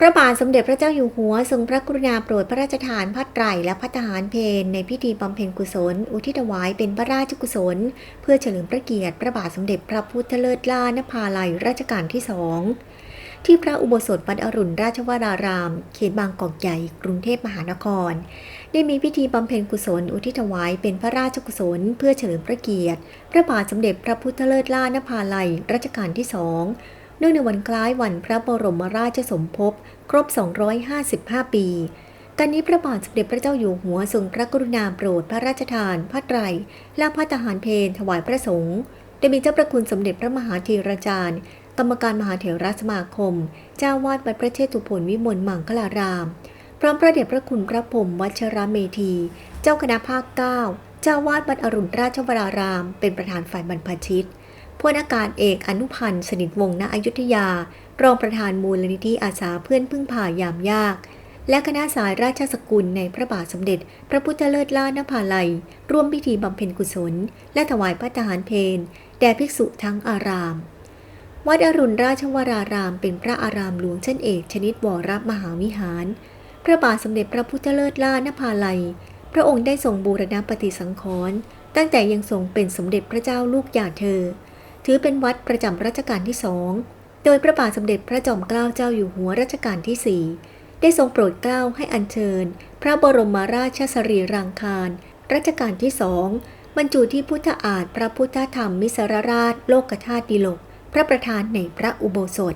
พระบาทสมเด็จพระเจ้าอยู่หัวทรงพระกรุณาโปรดพระราชทานผ้าไตรและพัฒหารเพนในพิธีบำเพ็ญกุศล อุทิศถวายเป็นพระราชกุศล เพื่อเฉลิมพระเกียรติพระบาทสมเด็จพระพุทธเลิศล่านภาลัยรัชกาลที่สองที่พระอุโบสถวัดอรุณราชวราราม เขตบางกอกใหญ่ กรุงเทพมหานคร ได้มีพิธีบำเพ็ญกุศล อุทิศถวายเป็นพระราชกุศล เพื่อเฉลิมพระเกียรติ พระบาทสมเด็จพระพุทธเลิศล่านภาลัยรัชกาลที่สอง เนื่องในวันคล้ายวันพระบรมราชสมภพครบ 255 ปี การนี้พระบาทสมเด็จพระเจ้าอยู่หัวทรงพระกรุณาโปรดพระราชทานผ้าไตร และพระทหารเพลถวายพระสงฆ์ได้มีเจ้าประคุณสมเด็จพระมหาธีราจารย์ กรรมการมหาเถรสมาคม เจ้าวาดวัดพระเชตุพนวิมลมังคลาราม พร้อมพระเดชพระคุณพระพรมวัชรเมธี เจ้าคณะภาคเก้าเจ้าวาดวัดอรุณราชวราราม เป็นประธานฝ่ายบรรพชิต พลอากาศเอกอนุพันธ์สนิทวงศ์ณอยุธยา รองประธานมูลนิธิอาสาเพื่อนพึ่งพายามยาก และคณะสายราชสกุลในพระบาทสมเด็จ พระพุทธเลิศล่านภาลัย ร่วมพิธีบำเพ็ญกุศล และถวายพระทหารเพลแด่ภิกษุทั้งอาราม วัดอรุณราชวรารามเป็นพระอารามหลวงเช่นเอกชนิดวรมหาวิหาร พระบาทสมเด็จพระพุทธเลิศล่านภาลัย พระองค์ได้ทรงบูรณะปฏิสังขรณ์ตั้งแต่ยังทรงเป็นสมเด็จพระเจ้าลูกยาเธอ ถือเป็นวัดประจำรัชกาลที่สอง โดยพระบาทสมเด็จพระจอมเกล้าเจ้าอยู่หัวรัชกาลที่สี่ได้ทรงโปรดเกล้าให้อัญเชิญ พระบรมราชสรีรังคาร รัชกาลที่สองบรรจุที่พุทธอาฏพระพุทธธรรมมิสรราชโลกธาตุดิลก พระประธานในพระอุโบสถ